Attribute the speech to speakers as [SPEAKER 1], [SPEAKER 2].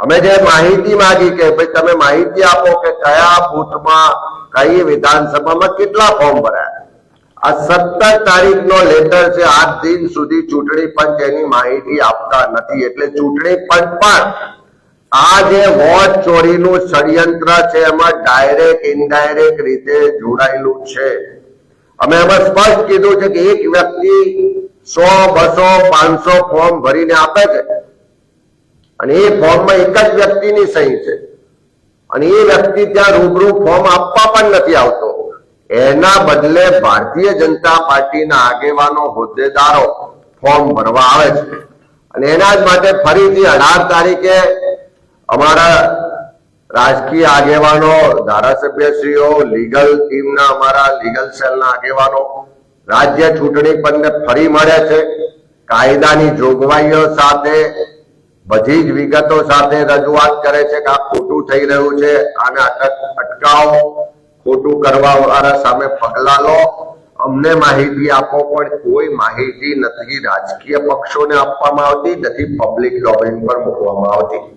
[SPEAKER 1] અમે જે માહિતી માગી કે ભાઈ તમે માહિતી આપો કે કયા બુથમાં, કઈ વિધાનસભામાં કેટલા ફોર્મ ભરાયા. આ સત્તર તારીખનો લેટર છે, આજ દિન સુધી ચૂંટણી પંચ એની માહિતી આપતા નથી. એટલે ચૂંટણી પંચ પણ આ જે વોટ ચોરીનું ષડયંત્ર છે, એમાં ડાયરેક્ટ, ઇનડાયરેક્ટ રીતે જોડાયેલું છે. અમે એમાં સ્પષ્ટ કીધું છે કે એક વ્યક્તિ સો, બસો, પાંચસો ફોર્મ ભરીને આપે છે. અને એ ફોર્મમાં એક જ વ્યક્તિની સહી છે. અને એ વ્યક્તિ ત્યાં રૂબરૂ ફોર્મ આપવા પણ નથી આવતો. એના બદલે ભારતીય જનતા પાર્ટીના આગેવાનો, હોદ્દેદારો ફોર્મ ભરવા આવે છે. અને એના જ માટે ફરીથી અઢાર તારીખે અમારા રાજકીય આગેવાનો, ધારાસભ્યશ્રીઓ, લીગલ ટીમના અમારા લીગલ સેલના આગેવાનો રાજ્ય ચૂંટણી પંચને ફરી મળે છે. કાયદાની જોગવાઈઓ સાથે બધી જ વિગતો સાથે રજૂઆત કરે છે કે આ ખોટું થઈ રહ્યું છે. આને અટક- અટકાવો. ખોટું કરવા વાળા સામે પગલા લો. અમને માહિતી આપો, પણ કોઈ માહિતી નથી. રાજકીય પક્ષોને આપવામાં આવતી, નથી. પબ્લિક ડોમેન પર મૂકવામાં આવતી.